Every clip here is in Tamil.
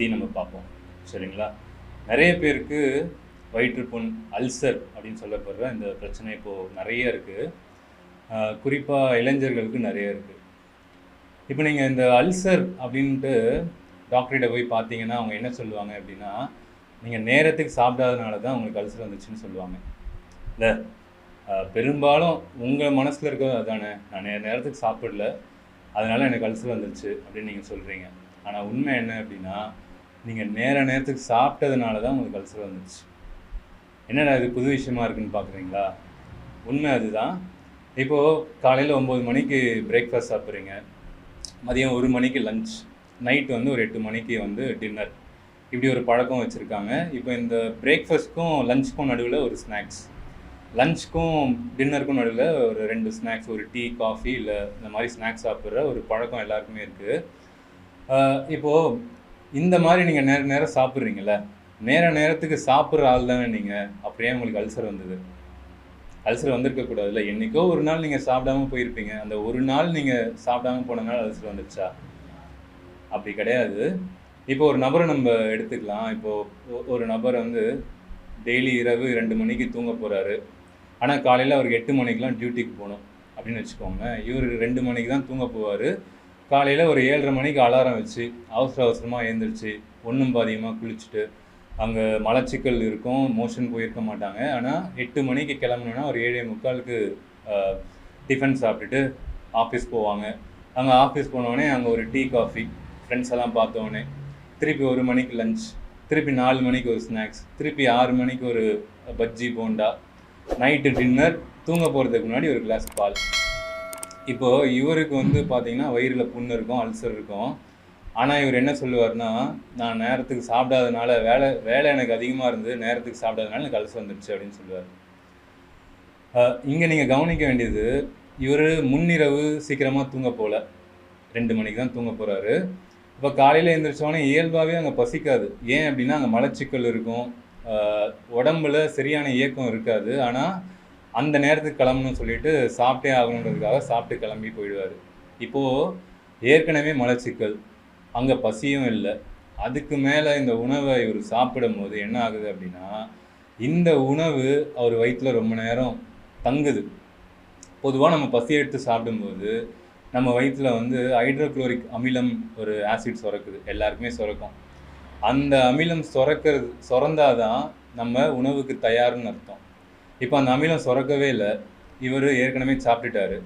வயிற்றுப்புண் பற்றி நம்ம பார்ப்போம். சரிங்களா? நிறைய பேருக்கு வயிற்றுப்புண் அல்சர் அப்படின்னு சொல்லப்படுற இந்த பிரச்சனை இப்போது நிறைய இருக்குது குறிப்பாக இளைஞர்களுக்கு நிறைய இருக்குது இப்போ நீங்கள் இந்த அல்சர் அப்படின்ட்டு டாக்டர்கிட்ட போய் பார்த்தீங்கன்னா அவங்க என்ன சொல்லுவாங்க அப்படின்னா நீங்கள் நேரத்துக்கு சாப்பிடாதனால தான் உங்களுக்கு அல்சர் வந்துச்சுன்னு சொல்லுவாங்க. இல்லை பெரும்பாலும் உங்கள் மனசில் இருக்கிறது அதானே? நான் நே- நேரத்துக்கு சாப்பிடல. அதனால எனக்கு அல்சர் வந்துருச்சு அப்படின்னு நீங்கள் சொல்கிறீங்க ஆனால் உண்மை என்ன அப்படின்னா நீங்கள் நேர நேரத்துக்கு சாப்பிட்டதுனால தான் உங்களுக்கு அல்சர் வந்துச்சு என்னடா இது புது விஷயமா இருக்குன்னு பார்க்குறீங்களா உண்மை அதுதான். இப்போது காலையில் ஒம்பது மணிக்கு பிரேக்ஃபாஸ்ட் சாப்பிட்றீங்க. மதியம் ஒரு மணிக்கு லஞ்ச் நைட் வந்து ஒரு எட்டு மணிக்கு வந்து டின்னர் இப்படி ஒரு பழக்கம் வச்சுருக்காங்க. இப்போ இந்த பிரேக்ஃபாஸ்ட்க்கும் லஞ்சுக்கும் நடுவில் ஒரு ஸ்நாக்ஸ் லஞ்சுக்கும் டின்னருக்கும் நடுவில் ஒரு ரெண்டு ஸ்நாக்ஸ் ஒரு டீ காஃபி இல்லை இந்த மாதிரி ஸ்நாக்ஸ் சாப்பிட்ற ஒரு பழக்கம் எல்லாருக்குமே இருக்குது இப்போது இந்த மாதிரி நீங்கள் நேர நேரம் சாப்பிட்றீங்கள நேர நேரத்துக்கு சாப்பிட்ற ஆள் தானே நீங்கள் அப்படியே உங்களுக்கு அல்சர் வந்தது? அல்சர் வந்திருக்கக்கூடாதுல்ல என்றைக்கோ என்னைக்கோ ஒரு நாள் நீங்கள் சாப்பிடாம போயிருப்பீங்க. அந்த ஒரு நாள் நீங்கள் சாப்பிடாம போனனால அல்சர் வந்துடுச்சா அப்படி கிடையாது. இப்போ ஒரு நபரை நம்ம எடுத்துக்கலாம். இப்போது ஒரு நபர் வந்து டெய்லி இரவு ரெண்டு மணிக்கு தூங்க போகிறாரு ஆனால் காலையில் அவருக்கு எட்டு மணிக்கெலாம் டியூட்டிக்கு போகணும். அப்படின்னு வச்சுக்கோங்க. இவர் ரெண்டு மணிக்கு தான் தூங்க போவார். காலையில் ஒரு ஏழரை மணிக்கு அலாரம் வச்சு அவசர அவசரமாக எழுந்திரிச்சு ஒன்றும் பாதியமாக குளிச்சுட்டு அங்கே மலச்சிக்கல் இருக்கும் மோஷன் போயிருக்க மாட்டாங்க. ஆனால் எட்டு மணிக்கு கிளம்பணுன்னா ஒரு ஏழே முக்காலுக்கு டிஃபன் சாப்பிட்டுட்டு ஆஃபீஸ் போவாங்க. அங்கே ஆஃபீஸ் போனோடனே அங்கே ஒரு டீ காஃபி ஃப்ரெண்ட்ஸ் எல்லாம் பார்த்தோன்னே திருப்பி ஒரு மணிக்கு லஞ்ச் திருப்பி நாலு மணிக்கு ஒரு ஸ்நாக்ஸ் திருப்பி ஆறு மணிக்கு ஒரு பஜ்ஜி போண்டா நைட்டு டின்னர் தூங்க போகிறதுக்கு முன்னாடி ஒரு கிளாஸ் பால். இப்போ இவருக்கு வந்து பார்த்தீங்கன்னா வயிறில் புண்ணு இருக்கும் அல்சர் இருக்கும். ஆனால் இவர் என்ன சொல்லுவார்னா நான் நேரத்துக்கு சாப்பிடாதனால வேலை வேலை எனக்கு அதிகமாக இருந்து நேரத்துக்கு சாப்பிடாதனால எனக்கு அல்சர் வந்துடுச்சு அப்படின்னு சொல்லுவார். இங்கே நீங்கள் கவனிக்க வேண்டியது இவர் முன்னிரவு சீக்கிரமாக தூங்க போகல ரெண்டு மணிக்கு தான் தூங்க போகிறாரு இப்போ காலையில் எழுந்திரிச்சோடனே இயல்பாகவே அங்கே பசிக்காது. ஏன் அப்படின்னா அங்கே மலச்சிக்கல் இருக்கும். உடம்புல சரியான இயக்கம் இருக்காது. ஆனால் அந்த நேரத்துக்கு கிளம்பணும்னு சொல்லிட்டு சாப்பிட்டே ஆகணுன்றதுக்காக சாப்பிட்டு கிளம்பி போயிடுவார். இப்போது ஏற்கனவே மலச்சிக்கல் அங்கே பசியும் இல்லை. அதுக்கு மேலே இந்த உணவை இவர் சாப்பிடும் போது என்ன ஆகுது அப்படின்னா இந்த உணவு அவர் வயிற்றில் ரொம்ப நேரம் தங்குது. பொதுவாக நம்ம பசி எடுத்து சாப்பிடும்போது நம்ம வயிற்றில் வந்து ஹைட்ரோக்ளோரிக் அமிலம் ஒரு ஆசிட் சுரக்குது. எல்லாருக்குமே சுரக்கும். அந்த அமிலம் சுரக்கிறது சுரந்தாதான் நம்ம உணவுக்கு தயார்னு அர்த்தம். இப்போ அந்த அமிலம் சுரக்கவே இல்லை. இவர் ஏற்கனவே சாப்பிட்டுட்டாரு.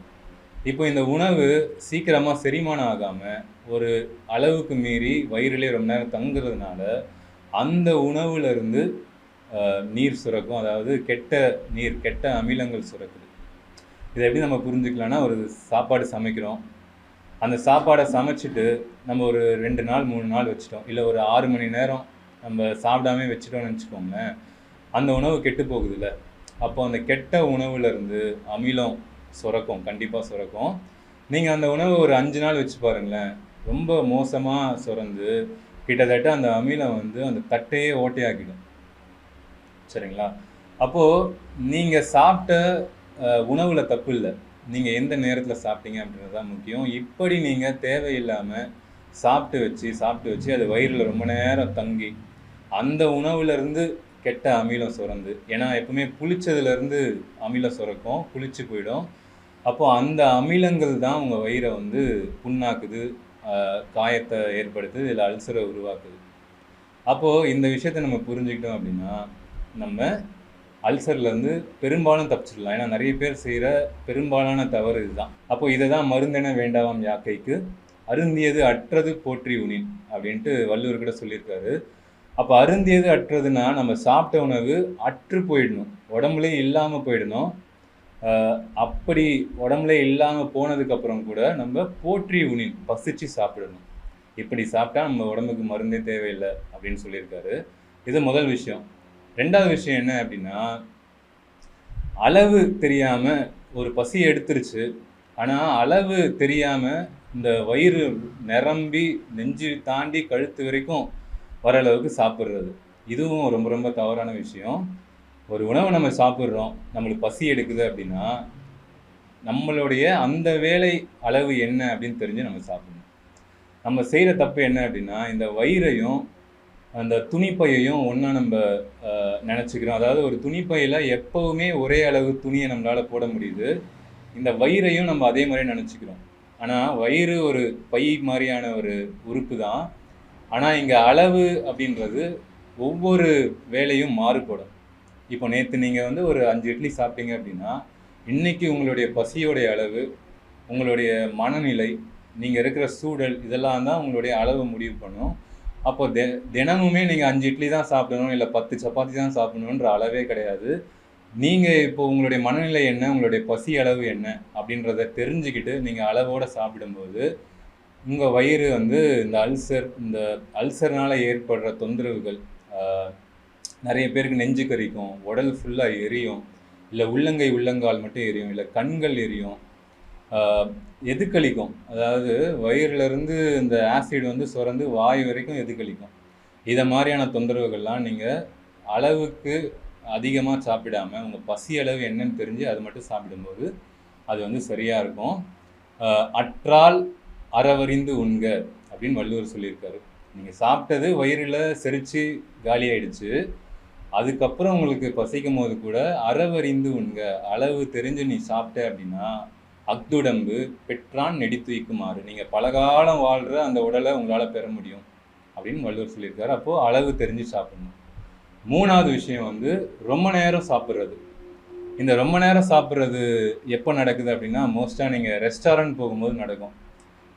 இப்போ இந்த உணவு சீக்கிரமாக செரிமானம் ஆகாமல் ஒரு அளவுக்கு மீறி வயிறிலே ரொம்ப நேரம் தங்குறதுனால அந்த உணவுலேருந்து நீர் சுரக்கும். அதாவது கெட்ட நீர் கெட்ட அமிலங்கள் சுரக்குது. இதை எப்படி நம்ம புரிஞ்சுக்கலாம்னா ஒரு சாப்பாடு சமைக்கிறோம். அந்த சாப்பாடை சமைச்சிட்டு நம்ம ஒரு ரெண்டு நாள் மூணு நாள் வச்சிட்டோம். இல்லை ஒரு ஆறு மணி நேரம் நம்ம சாப்பிடாமே வச்சிட்டோம்னு வச்சுக்கோங்களேன் அந்த உணவு கெட்டு போகுதுல்ல. அப்போ அந்த கெட்ட உணவுலேருந்து அமிலம் சுரக்கும் கண்டிப்பாக சுரக்கும். நீங்கள் அந்த உணவு ஒரு அஞ்சு நாள் வச்சு பாருங்களேன் ரொம்ப மோசமாக சுரந்து கிட்டத்தட்ட அந்த அமிலம் வந்து அந்த தட்டையே ஓட்டையாக்கிடும். சரிங்களா? அப்போது நீங்கள் சாப்பிட்ட உணவில் தப்பு இல்லை. நீங்கள் எந்த நேரத்தில் சாப்பிட்டீங்க அப்படின்றது தான் முக்கியம். இப்படி நீங்கள் தேவையில்லாமல் சாப்பிட்டு வச்சு சாப்பிட்டு வச்சு அது வயிறில் ரொம்ப நேரம் தங்கி அந்த உணவுலேருந்து கெட்ட அமிலம் சுரந்து ஏன்னா எப்பவுமே புளிச்சதுலேருந்து அமிலம் சுரக்கும் புளிச்சு போயிடும். அப்போ அந்த அமிலங்கள் தான் உங்கள் வயிறை வந்து புண்ணாக்குது காயத்தை ஏற்படுத்துது இல்லை அல்சரை உருவாக்குது. அப்போது இந்த விஷயத்த நம்ம புரிஞ்சுக்கிட்டோம் அப்படின்னா நம்ம அல்சர்லேருந்து பெரும்பாலும் தப்பிச்சிடலாம். ஏன்னா நிறைய பேர் செய்கிற பெரும்பாலான தவறு இதுதான். அப்போ இதை தான் மருந்தென வேண்டாம் யாக்கைக்கு அருந்தியது அற்றது போற்றி உனின் அப்படின்ட்டு வள்ளுவர் கூட சொல்லியிருக்காரு. அப்போ அருந்தியது அற்றதுன்னா நம்ம சாப்பிட்ட உணவு அற்று போயிடணும். உடம்புலே இல்லாமல் போயிடணும். அப்படி உடம்புல இல்லாமல் போனதுக்கப்புறம் கூட நம்ம போற்றி உணி பசிச்சு சாப்பிடணும். இப்படி சாப்பிட்டா நம்ம உடம்புக்கு மருந்தே தேவையில்லை அப்படின்னு சொல்லியிருக்காரு. இது முதல் விஷயம். ரெண்டாவது விஷயம் என்ன அப்படின்னா அளவு தெரியாமல் ஒரு பசி எடுத்துருச்சு. ஆனால் அளவு தெரியாமல் இந்த வயிறு நிரம்பி நெஞ்சு தாண்டி கழுத்து வரைக்கும் வர அளவுக்கு சாப்பிட்றது. இதுவும் ரொம்ப ரொம்ப தவறான விஷயம். ஒரு உணவை நம்ம சாப்பிட்றோம் நம்மளுக்கு பசி எடுக்குது அப்படின்னா நம்மளுடைய அந்த வேலை அளவு என்ன அப்படின்னு தெரிஞ்சு நம்ம சாப்பிடணும். நம்ம செய்கிற தப்பு என்ன அப்படின்னா இந்த வயிறையும் அந்த துணிப்பையையும் ஒன்றா நம்ம நினச்சிக்கிறோம். அதாவது ஒரு துணிப்பையில் எப்போவுமே ஒரே அளவு துணியை நம்மளால் போட முடியுது. இந்த வயிறையும் நம்ம அதே மாதிரி நினச்சிக்கிறோம். ஆனால் வயிறு ஒரு பை மாதிரியான ஒரு உறுப்பு தான். ஆனால் இங்கே அளவு அப்படின்றது ஒவ்வொரு வேலையும் மாறுபடும். இப்போ நேற்று நீங்கள் வந்து ஒரு அஞ்சு இட்லி சாப்பிட்டீங்க அப்படின்னா இன்றைக்கி உங்களுடைய பசியோடைய அளவு உங்களுடைய மனநிலை நீங்கள் இருக்கிற சூழல் இதெல்லாம் தான் உங்களுடைய அளவு முடிவு பண்ணும். அப்போ தெ தினமுமே நீங்கள் அஞ்சு இட்லி தான் சாப்பிடணும் இல்லை பத்து சப்பாத்தி தான் சாப்பிடணுன்ற அளவே கிடையாது. நீங்கள் இப்போ உங்களுடைய மனநிலை என்ன உங்களுடைய பசி அளவு என்ன அப்படின்றத தெரிஞ்சுக்கிட்டு நீங்கள் அளவோடு சாப்பிடும்போது உங்கள் வயிறு வந்து இந்த அல்சர் இந்த அல்சர்னால் ஏற்படுற தொந்தரவுகள் நிறைய பேருக்கு நெஞ்சு கரிக்கும் உடல் ஃபுல்லாக எரியும் இல்லை உள்ளங்கை உள்ளங்கால் மட்டும் எரியும் இல்லை கண்கள் எரியும் எதுக்களிக்கும் அதாவது வயிறுலேருந்து இந்த ஆசிட் வந்து சுரந்து வாய் வரைக்கும் எதுக்களிக்கும் இதை மாதிரியான தொந்தரவுகள்லாம் நீங்கள் அளவுக்கு அதிகமாக சாப்பிடாம உங்கள் பசி அளவு என்னன்னு தெரிஞ்சு அது மட்டும் சாப்பிடும்போது அது வந்து சரியாக இருக்கும். அற்றால் அறவறிந்து உண்க அப்படின்னு வள்ளுவர் சொல்லியிருக்காரு. நீங்கள் சாப்பிட்டது வயிறில் செரித்து காலியாயிடுச்சு. அதுக்கப்புறம் உங்களுக்கு பசிக்கும் போது கூட அறவறிந்து உண்க அளவு தெரிஞ்சு நீ சாப்பிட்ட அப்படின்னா அக்துடம்பு பெற்றான் நெடித்துய்க்குமாறு நீங்கள் பலகாலம் வாழ்கிற அந்த உடலை உங்களால் பெற முடியும் அப்படின்னு வள்ளுவர் சொல்லியிருக்காரு. அப்போது அளவு தெரிஞ்சு சாப்பிடணும். மூணாவது விஷயம் வந்து ரொம்ப நேரம் சாப்பிட்றது. இந்த ரொம்ப நேரம் சாப்பிட்றது எப்போ நடக்குது அப்படின்னா மோஸ்ட்டாக நீங்கள் ரெஸ்டாரண்ட் போகும்போது நடக்கும்.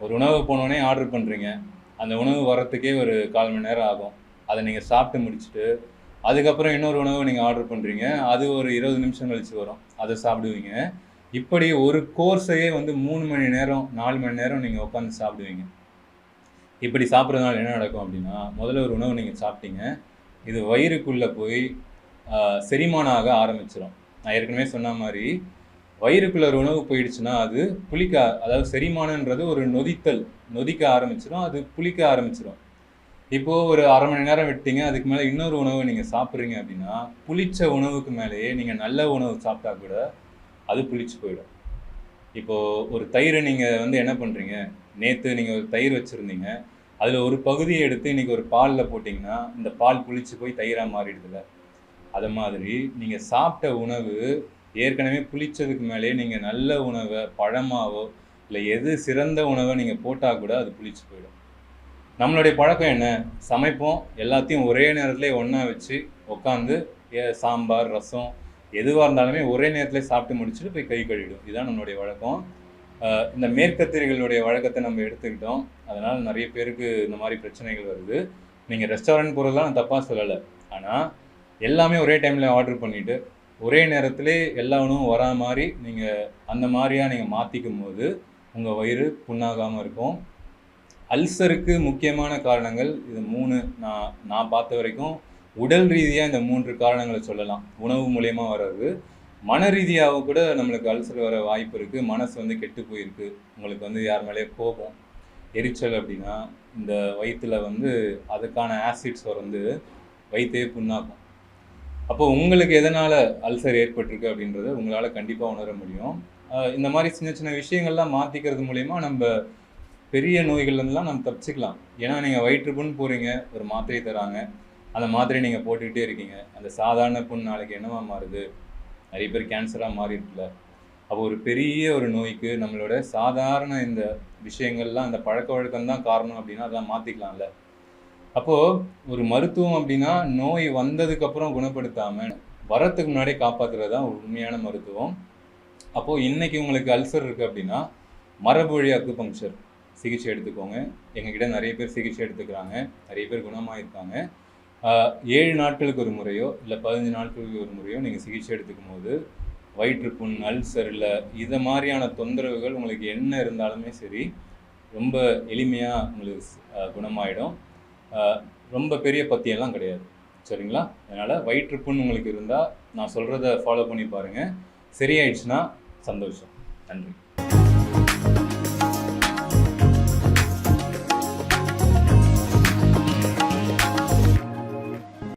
ஒரு உணவு போனோடனே ஆர்டர் பண்ணுறீங்க அந்த உணவு வரத்துக்கே ஒரு கால் மணி நேரம் ஆகும். அதை நீங்கள் சாப்பிட்டு முடிச்சுட்டு அதுக்கப்புறம் இன்னொரு உணவை நீங்கள் ஆர்டர் பண்ணுறீங்க அது ஒரு இருபது நிமிஷம் கழிச்சு வரும். அதை சாப்பிடுவீங்க. இப்படி ஒரு கோர்ஸையே வந்து மூணு மணி நேரம் நாலு மணி நேரம் நீங்கள் உட்காந்து சாப்பிடுவீங்க. இப்படி சாப்பிட்றதுனால என்ன நடக்கும் அப்படின்னா முதல்ல ஒரு உணவு நீங்கள் சாப்பிட்டீங்க. இது வயிறுக்குள்ளே போய் செரிமானம் ஆக ஆரம்பிச்சிடும் நான் ஏற்கனவே சொன்ன மாதிரி வயிறுக்குள்ள ஒரு உணவு போயிடுச்சுன்னா அது புளிக்க அதாவது செரிமானன்றது ஒரு நொதித்தல் நொதிக்க ஆரம்பிச்சிடும் அது புளிக்க ஆரம்பிச்சிடும் இப்போ ஒரு அரை மணி நேரம் விட்டீங்க அதுக்கு மேலே இன்னொரு உணவு நீங்கள் சாப்பிட்றீங்க அப்படின்னா புளிச்ச உணவுக்கு மேலேயே நீங்கள் நல்ல உணவு சாப்பிட்டா கூட அது புளிச்சு போயிடும். இப்போது ஒரு தயிரை நீங்கள் வந்து என்ன பண்ணுறீங்க நேற்று நீங்கள் ஒரு தயிர் வச்சுருந்தீங்க அதில் ஒரு பகுதியை எடுத்து இன்னைக்கு ஒரு பாலில் போட்டிங்கன்னா இந்த பால் புளிச்சு போய் தயிராக மாறிடுதுல அதை மாதிரி நீங்கள் சாப்பிட்ட உணவு ஏற்கனவே புளிச்சதுக்கு மேலேயே நீங்கள் நல்ல உணவை பழமாவோ இல்லை எது சிறந்த உணவை நீங்கள் போட்டால் கூட அது புளிச்சு போயிடும். நம்மளுடைய பழக்கம் என்ன? சமைப்போம் எல்லாத்தையும் ஒரே நேரத்தில் ஒன்றா வச்சு உட்காந்து சாம்பார் ரசம் எதுவாக இருந்தாலுமே ஒரே நேரத்தில் சாப்பிட்டு முடிச்சுட்டு போய் கை கழுவிடும். இதுதான் நம்மளுடைய வழக்கம். இந்த மேற்கத்திரிகளுடைய வழக்கத்தை நம்ம எடுத்துக்கிட்டோம். அதனால் நிறைய பேருக்கு இந்த மாதிரி பிரச்சனைகள் வருது. நீங்கள் ரெஸ்டாரண்ட் போகிறதுலாம் நான் தப்பாக சொல்லலை. ஆனால் எல்லாமே ஒரே டைமில் ஆர்டர் பண்ணிவிட்டு ஒரே நேரத்தில் எல்லா உணவும் வரா மாதிரி நீங்கள் அந்த மாதிரியாக நீங்கள் மாற்றிக்கும் போது உங்கள் வயிறு புண்ணாகாமல் இருக்கும். அல்சருக்கு முக்கியமான காரணங்கள் இது மூணு நான் நான் பார்த்த வரைக்கும். உடல் ரீதியாக இந்த மூன்று காரணங்களை சொல்லலாம். உணவு மூலயமா வர்றது. மன ரீதியாக கூட நம்மளுக்கு அல்சர் வர வாய்ப்பு இருக்குது மனசு வந்து கெட்டு போயிருக்கு. உங்களுக்கு வந்து யார் மேலேயே கோபம் எரிச்சல் அப்படின்னா இந்த வயிற்றில் வந்து அதுக்கான ஆசிட்ஸ் வந்து வயிற்றையே புண்ணாக்கும் அப்போ உங்களுக்கு எதனால் அல்சர் ஏற்பட்டிருக்கு அப்படின்றத உங்களால் கண்டிப்பாக உணர முடியும். இந்த மாதிரி சின்ன சின்ன விஷயங்கள்லாம் மாற்றிக்கிறது மூலயமா நம்ம பெரிய நோய்கள்லாம் நம்ம தப்பிச்சிக்கலாம். ஏன்னா நீங்கள் வயிற்று புண் போகிறீங்க ஒரு மாத்திரை தராங்க. அந்த மாத்திரையை நீங்கள் போட்டுக்கிட்டே இருக்கீங்க. அந்த சாதாரண புண் நாளைக்கு என்னவா மாறுது? நிறைய பேர் கேன்சராக மாறிட்டுல அப்போ ஒரு பெரிய ஒரு நோய்க்கு நம்மளோட சாதாரண இந்த விஷயங்கள்லாம் அந்த பழக்க வழக்கம் தான் காரணம் அப்படின்னா அதெல்லாம் மாற்றிக்கலாம்ல அப்போது ஒரு மருத்துவம் அப்படின்னா நோய் வந்ததுக்கப்புறம் குணப்படுத்தாமல் வரத்துக்கு முன்னாடியே காப்பாற்றுறது தான் உண்மையான மருத்துவம். அப்போது இன்றைக்கி உங்களுக்கு அல்சர் இருக்குது அப்படின்னா மரபு வழி அக்குபங்க்சர் சிகிச்சை எடுத்துக்கோங்க. எங்ககிட்ட நிறைய பேர் சிகிச்சை எடுத்துக்கிறாங்க. நிறைய பேர் குணமாயிருக்காங்க. ஏழு நாட்களுக்கு ஒரு முறையோ இல்லை பதினஞ்சு நாட்களுக்கு ஒரு முறையோ நீங்கள் சிகிச்சை எடுத்துக்கும் போது வயிற்றுப்புண் அல்சர் இல்லை இதை மாதிரியான தொந்தரவுகள் உங்களுக்கு என்ன இருந்தாலுமே சரி ரொம்ப எளிமையாக உங்களுக்கு குணமாயிடும். ரொம்ப பெரிய பத்தியெல்லாம் கிடையாது. சரிங்களா? அதனால் வயிற்றுப்புண் உங்களுக்கு இருந்தால் நான் சொல்கிறத ஃபாலோ பண்ணி பாருங்கள் சரியாயிடுச்சுன்னா சந்தோஷம். நன்றி.